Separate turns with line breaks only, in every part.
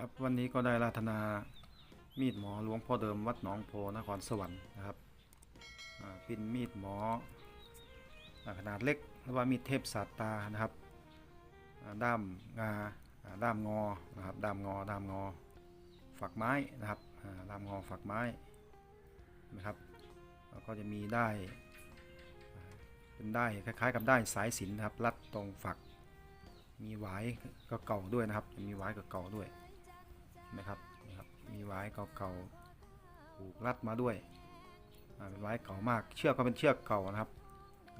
ครับวันนี้ก็ได้ราธนามีดหมอหลวงพ่อเดิมวัดหนองโพนครสวรรค์นะครับเป็นมีดหมอขนาดเล็กหรือว่ามีดเทพสาตานะครับด้ามงาด้ามงอนะครับด้ามงอด้ามงอฝักไม้นะครับด้ามงอฝักไม้นะครับแล้วก็จะมีได้เป็นได้คล้ายๆกับได้สายสินนะครับรัดตรงฝักมีหวายเก่าด้วยนะครับจะมีหวายเก่าด้วย นะครับนะครับมีหวายเก่าๆผูกรัดมาด้วยเป็นหวายเก่ามากเชือกก็เป็นเชือกเก่านะครับ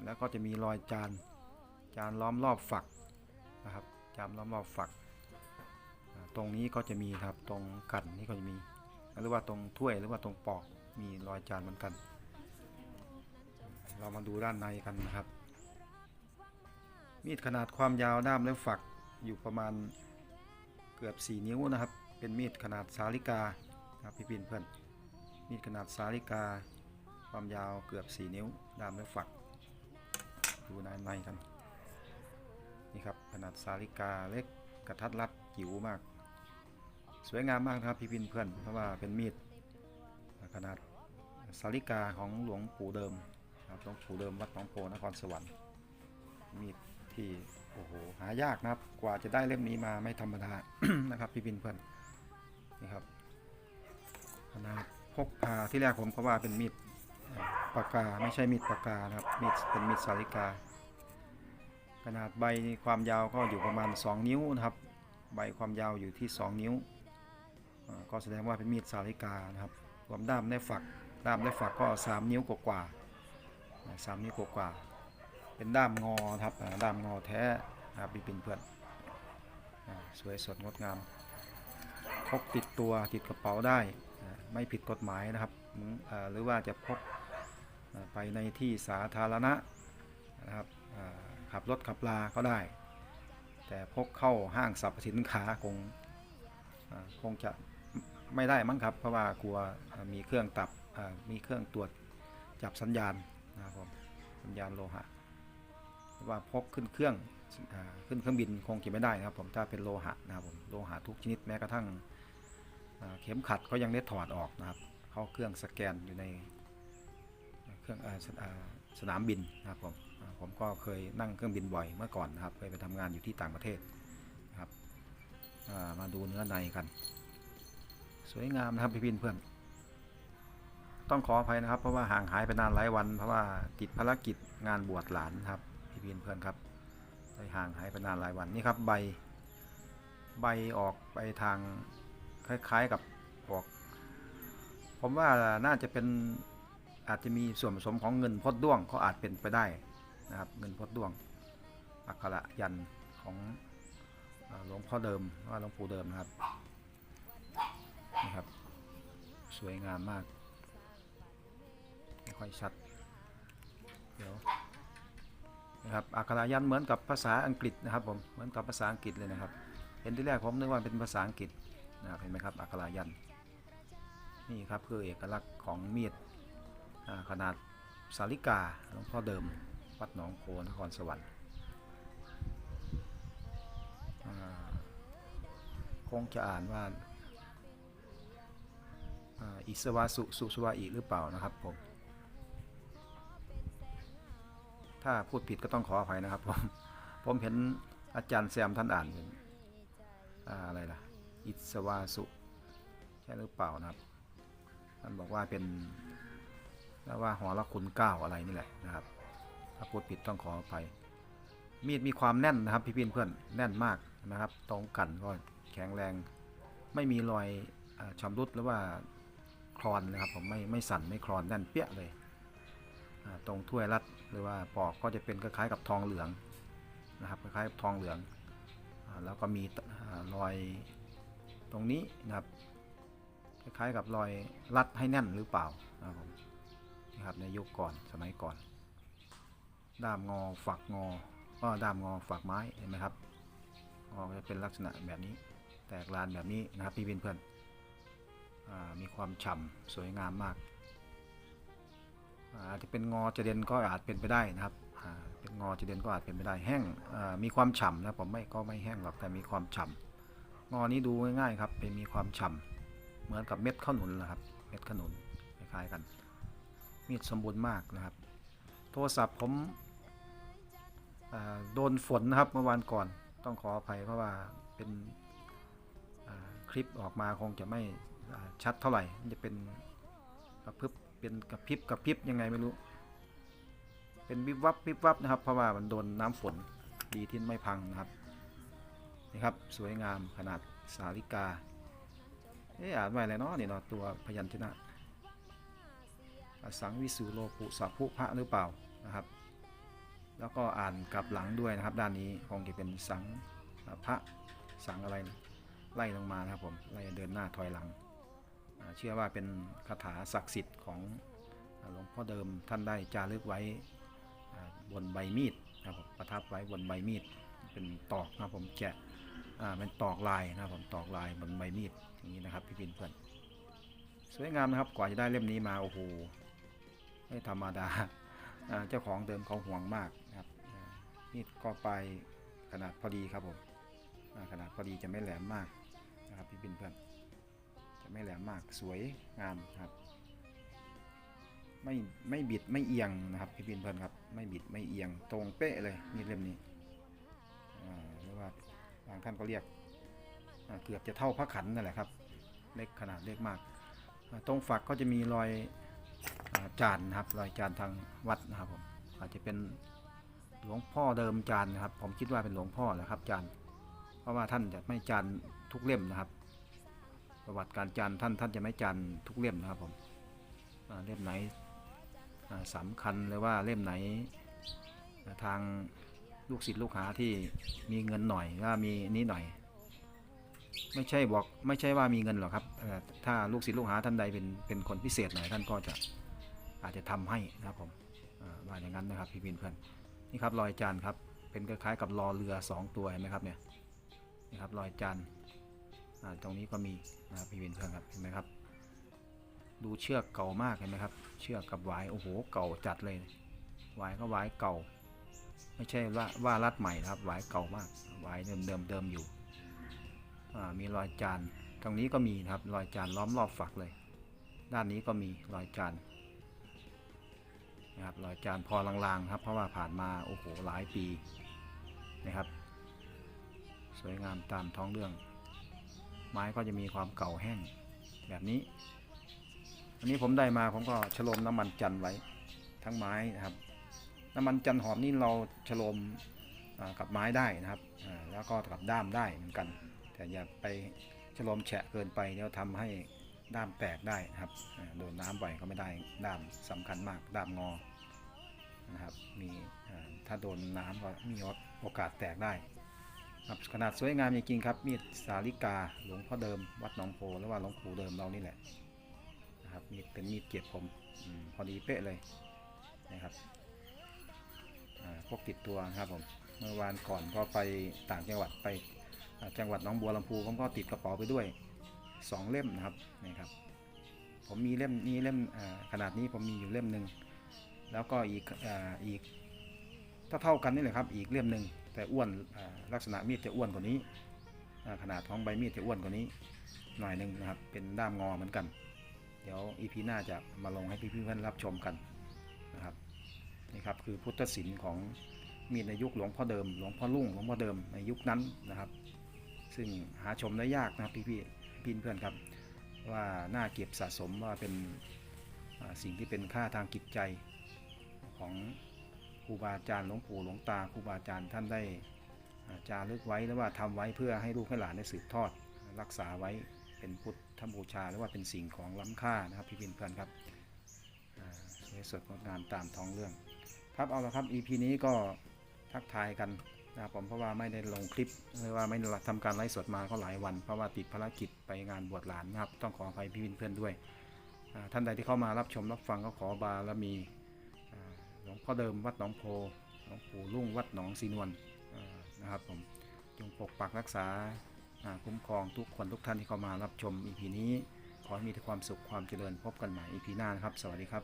แล้วก็จะมีรอยจานจานล้อมรอบฝักนะครับจานล้อมรอบฝัก ตรงนี้ก็จะมีครับตรงกันนี่ก็จะมี หรือว่าตรงถ้วยหรือว่าตรงปอกมีรอยจานเหมือนกัน เรามาดูด้านในกันนะครับ มีดขนาดความยาวด้ามและฝักอยู่ประมาณเกือบ 4 นิ้วนะครับ เป็นมีดขนาดสาลิกาครับพี่ปินเพื่อนมีดขนาดสาลิกา ความยาวเกือบ 4 นิ้วดามและฝัก ดูในในกันนี่ครับขนาดสาลิกาเล็กกระทัดรัดจิ๋วมาก สวยงามมากครับพี่ปินเพื่อนเพราะว่าเป็นมีดขนาดสาลิกาของหลวงปู่เดิมครับหลวงปู่เดิมวัดหนองโพนครสวรรค์มีดที่โอ้โหหายากนะครับ กว่าจะได้เล่มนี้มาไม่ธรรมดานะครับพี่บินเพื่อน นี่ครับขนาดพกพาที่แรกผมก็ว่าเป็นมีดปากกาไม่ใช่มีดปากกานะครับมีดเป็นมีดสาริกา ขนาดใบความยาวก็อยู่ประมาณ 2 นิ้วนะครับ ใบความยาวอยู่ที่ 2 นิ้ว ก็แสดงว่าเป็นมีดสาริกานะครับรวมด้ามและฝักด้ามและฝักก็ 3 นิ้วกว่าสามนิ้วกว่าเป็นด้ามงอครับด้ามงอแท้ครับพี่ปินเพื่อนสวยสดงดงาม พกติดตัวติดกระเป๋าได้ไม่ผิดกฎหมายนะครับหรือว่าจะพกไปในที่สาธารณะนะครับขับรถขับลาก็ได้ แต่พกเข้าห้างสรรพสินค้าคงคงจะไม่ได้มั้งครับ เพราะว่ากลัวมีเครื่องตับมีเครื่องตรวจจับสัญญาณนะครับผมสัญญาณโลหะว่าพกขึ้นเครื่อง ขึ้นเครื่องบินคงจะไม่ได้นะครับ ผมถ้าเป็นโลหะนะครับผมโลหะทุกชนิดแม้กระทั่งเข็มขัดก็ยังได้ถอดออกนะครับ เข้าเครื่องสแกนอยู่ในเครื่องอสนามบินนะครับผมผมก็เคยนั่งเครื่องบินบ่อยเมื่อก่อนนะครับเคยไปทำงานอยู่ที่ต่างประเทศนะครับามาดูเนื้อในกัน สวยงามนะครับพี่พินเพื่อนต้องขออภัยนะครับเพราะว่าห่างหายไปนานหลายวัน เพราะว่าติดภารกิจงานบวชหลานครับพี่พีนเพื่อนครับ ได้ห่างหายไปนานหลายวันนี่ครับใบใบออกไปทางคล้ายๆกับออก ผมว่าน่าจะเป็นอาจจะมีส่วนผสมของเงินพดด้วงก็อาจเป็นไปได้นะครับเงินพดด้วง อักขระยันของหลวงพ่อเดิมว่าหลวงปู่เดิมนะครับนี่ครับ สวยงามมาก ไม่ค่อยชัด เดี๋ยว นะครับอักขระยันเหมือนกับภาษาอังกฤษนะครับผมเหมือนกับภาษาอังกฤษเลยนะครับเห็นที่แรกผมนึกว่าเป็นภาษาอังกฤษนะครับเห็นไหมครับอักขระยันนี่ครับคือเอกลักษณ์ของมีดขนาดสาลิกาหลวงพ่อเดิมวัดหนองโพนครสวรรค์คงจะอ่านว่าอ่าอิสวาสุสุสวาอิหรือเปล่านะครับผม ถ้าพูดผิดก็ต้องขออภัยนะครับ ผม ผมเห็นอาจารย์แซมท่านอ่านอะไรล่ะ อิสวาสุใช่หรือเปล่านะครับ ท่านบอกว่าเป็นแล้วว่าหอละคุณเก้าอะไรนี่แหละนะครับ ถ้าพูดผิดต้องขออภัย มีดมีความแน่นนะครับ พี่พี่เพื่อนแน่นมากนะครับ ตรงกันก็แข็งแรง ไม่มีรอยอาชำรุดหรือว่าคลอนนะครับ ผมไม่ไม่สั่นไม่คลอนแน่นเปี้ยเลย ตรงถ้วยรัดหรือว่าปอกก็จะเป็นคล้ายๆกับทองเหลืองนะครับคล้ายๆกับทองเหลืองแล้วก็มีรอยตรงนี้นะครับคล้ายๆกับรอยรัดให้แน่นหรือเปล่านะครับนะครับในยุคก่อนสมัยก่อน ด้ามงอฝักงอก็ด้ามงอฝักไม้เห็นไหมครับงอจะเป็นลักษณะแบบนี้แตกลานแบบนี้นะครับพี่เพื่อนๆอ่ามีความฉ่ำสวยงามมาก อาจจะเป็นงอจะเด่นก็อาจเป็นไปได้นะครับเป็นงอจะเด่นก็อาจเป็นไปได้แห้งมีความฉ่ำนะผมไม่ก็ไม่แห้งหรอกแต่มีความฉ่งอนี้ดูง่ายๆครับเป็นมีความฉ่ำเหมือนกับเม็ดข้าวหนุนแหละครับ เม็ดข้าวหนุนคล้ายๆกัน มีดสมบูรณ์มากนะครับ โทรศัพท์ผมโดนฝนนะครับเมื่อวานก่อนต้องขออภัยเพราะว่าเป็นคลิปออกมาคงจะไม่ชัดเท่าไหร่จะเป็นกระพริบ เป็นกระพริบกระพริบยังไงไม่รู้ เป็นวิบวับวิบวับนะครับ เพราะว่ามันโดนน้ำฝนดีที่ไม่พังนะครับนี่ครับสวยงามขนาดสาลิกาเอ๊ะอ่านไว้อะไรเนาะนี่เนาะตัวพยัญชนะอสังวิสุโลปุสัพพุพระหรือเปล่านะครับ แล้วก็อ่านกลับหลังด้วยนะครับ ด้านนี้คงจะเป็นสังพระสังอะไรไล่ลงมานะครับผมไล่เดินหน้าถอยหลัง เชื่อว่าเป็นคาถาศักดิ์สิทธิ์ของหลวงพ่อเดิมท่านได้จารึกไว้บนใบมีดนะครับผมประทับไว้บนใบมีดเป็นตอกนะผมแกะเป็นตอกลายนะผมตอกลายบนใบมีดอย่างนี้นะครับพี่พินเพื่อนสวยงามนะครับกว่าจะได้เล่มนี้มาโอ้โหไม่ธรรมดาเจ้าของเดิมเขาห่วงมากนะครับมีดก็ไปขนาดพอดีครับผมขนาดพอดีจะไม่แหลมมากนะครับพี่บินเพื่อน ไม่แหลมมากสวยงามครับ ไม่ไม่บิดไม่เอียงนะครับพี่บินเพื่อนครับ ไม่บิดไม่เอียงตรงเป๊ะเลยมีเล่มนี้อ่าหรือว่าบางท่านก็เรียกเกือบจะเท่าพระขันนั่นแหละครับเล็กขนาดเล็กมาก ตรงฝักก็จะมีรอยอจานนะครับรอยจานทางวัดนะครับผมอาจจะเป็นหลวงพ่อเดิมจานนะครับ ผมคิดว่าเป็นหลวงพ่อแหละครับจานเพราะว่าท่านจะไม่จานทุกเล่มนะครับ ประวัติการจานท่านท่านจะไม่จานทุกเล่มนะครับผมเล่มไหนอ่าสำคัญหรือว่าเล่มไหนทางลูกศิษย์ลูกหาที่มีเงินหน่อยว่ามีนี้หน่อย ไม่ใช่บอกไม่ใช่ว่ามีเงินหรอกครับเอ่ถ้าลูกศิษย์ลูกหาท่านใดเป็นเป็นคนพิเศษหน่อยท่านก็จะอาจจะทำให้นะครับผมว่าอย่างนั้นนะครับพี่พินเพื่อนนี่ครับรอยจานครับเป็นคล้ายๆกับรอเรือ 2 ตัวเห็นไหมครับเนี่ยนี่ครับรอยจาน ตรงนี้ก็มีนะครับพี่พินเพื่อนครับเห็นไหมครับ ดูเชือกเก่ามากเห็นไหมครับ เชือกกับหวายโอ้โหเก่าจัดเลยหวายก็หวายเก่า ไม่ใช่ว่าว่ารัดใหม่นะครับหวายเก่ามากหวายเดิมเดิมเดิมอยู่มีรอยจานตรงนี้ก็มีนะครับรอยจานล้อมรอบฝักเลย ด้านนี้ก็มีรอยจานนะครับรอยจานพอลางๆครับ เพราะว่าผ่านมาโอ้โหหลายปีนะครับ สวยงามตามท้องเรื่อง ไม้ก็จะมีความเก่าแห้งแบบนี้ อันนี้ผมได้มาผมก็ฉโลมน้ำมันจันไว้ ทั้งไม้นะครับ น้ำมันจันหอมนี่เราฉโลมกับไม้ได้นะครับ แล้วก็กับด้ามได้เหมือนกัน แต่อย่าไปฉลมแฉะเกินไปเดี๋ยวทำให้ด้ามแตกได้นะครับ โดนน้ำบ่อยก็ไม่ได้ด้ามสำคัญมากด้ามงอนะครับ มีถ้าโดนน้ำก็มีโอกาสแตกได้ ครับขนาดสวยงามจริงๆครับมีดสาลิกาหลวงพ่อเดิม วัดหนองโพหรือว่าหลวงปู่เดิมเรานี่แหละนะครับมีดเป็นมีดเกียรติผมอมพอดีเป๊ะเลยนะครับพกติดตัวนะครับผมเมื่อวานก่อนก็ไปต่างจังหวัดไปจังหวัดหนองบัวลำพูผมก็ติดกระเป๋าไปด้วย 2 เล่มนะครับนี่ครับ ผมมีเล่มนี้เล่มขนาดนี้ผมมีอยู่เล่มหนึ่งแล้วก็อีกออีก ถ้าเท่ากันนี่แหละครับ อีกเล่มหนึ่งแต่อ้วนลักษณะมีดจะอ้วนกว่านี้ ขนาดของใบมีดจะอ้วนกว่านี้ หน่อยหนึ่งนะครับ เป็นด้ามงอเหมือนกัน เดี๋ยวอีพีหน้าจะมาลงให้พี่เพื่อนรับชมกันนะครับนี่ครับคือพุทธศิลป์ของมีดในยุคหลวงพ่อเดิม หลวงพ่อลุ่งหลวงพ่อเดิมในยุคนั้นนะครับ ซึ่งหาชมได้ยากนะครับพี่พี่พี่เพื่อนครับ ว่าน่าเก็บสะสมว่าเป็นสิ่งที่เป็นค่าทางจิตใจของ รูบาอาจารย์หลวงปู่หลวงตาครูบาอาจารย์ท่านได้อาจารึกไว้หรือว่าทำไว้เพื่อให้ลูกให้หลานได้สืบทอด รักษาไว้เป็นพุทธบูชาหรือว่าเป็นสิ่งของล้ำค่านะครับพี่เพื่อนครับอ่าสวยสดงดงามตามท้องเรื่อง ครับเอาละครับ EP นี้ก็ทักทายกันนะครับผมเพราะว่าไม่ได้ลงคลิปหรือว่าไม่ได้ทำการไลฟ์สดมาก็หลายวัน เพราะว่าติดภารกิจไปงานบวชหลานนะครับ ต้องขออภัยพี่วินเพื่อนด้วย ท่านใดที่เข้ามารับชมรับฟังก็ขอบารและมี หลวงพ่อเดิมวัดหนองโพหลวงปู่ลุ่งวัดหนองสีนวลนะครับผมจงปกปักรักษาคุ้มครองทุกคนทุกท่านที่เข้ามารับชม EP นี้ขอให้มีแต่ความสุขความเจริญพบกันใหม่ EP หน้านะครับ สวัสดีครับ